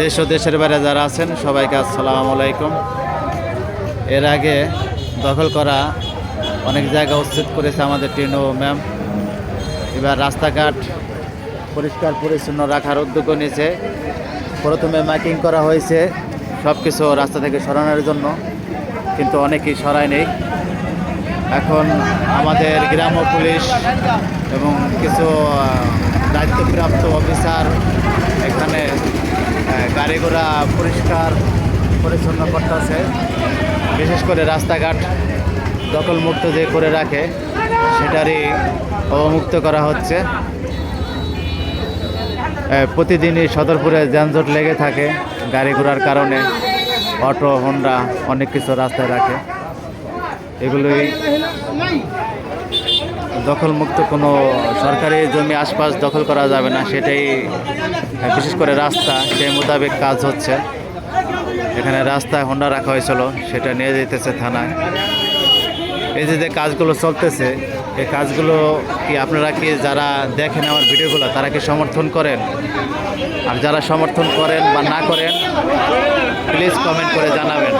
দেশ ও দেশের বাইরে যারা আছেন সবাইকে আসসালামু আলাইকুম। এর আগে দখল করা অনেক জায়গা উচ্ছেদ করেছে আমাদের টিনো ম্যাম। এবার রাস্তাঘাট পরিষ্কার পরিচ্ছন্ন রাখার উদ্যোগ নিয়েছে। প্রথমে মাইকিং করা হয়েছে সব কিছু রাস্তা থেকে সরানোর জন্য কিন্তু অনেকেই সরায় নেই। এখন আমাদের গ্রাম পুলিশ এবং কিছু আহ, গাড়ি ঘোড়া পরিষ্কার পরিচ্ছন্ন করতেছে। বিশেষ করে রাস্তাঘাট দখলমুক্ত যে করে রাখে, সেটারই অবমুক্ত করা হচ্ছে। প্রতিদিনই সদরপুরে যানজট লেগে থাকে গাড়ি ঘোড়ার কারণে। অটো, হোন্ডা, অনেক কিছু রাস্তায় রাখে। এগুলোই দখলমুক্ত কোনো সরকারি জমি আশপাশ দখল করা যাবে না, সেটাই বিশেষ করে রাস্তা, সেই মোতাবেক কাজ হচ্ছে। এখানে রাস্তায় হোন্ডা রাখা হয়েছিল, সেটা নিয়ে যেতেছে থানায়। এই যে যে কাজগুলো চলতেছে, এই কাজগুলো কি আপনারা কি যারা দেখেন আমার ভিডিওগুলো, তারা কি সমর্থন করেন? আর যারা সমর্থন করেন বা না করেন প্লিজ কমেন্ট করে জানাবেন।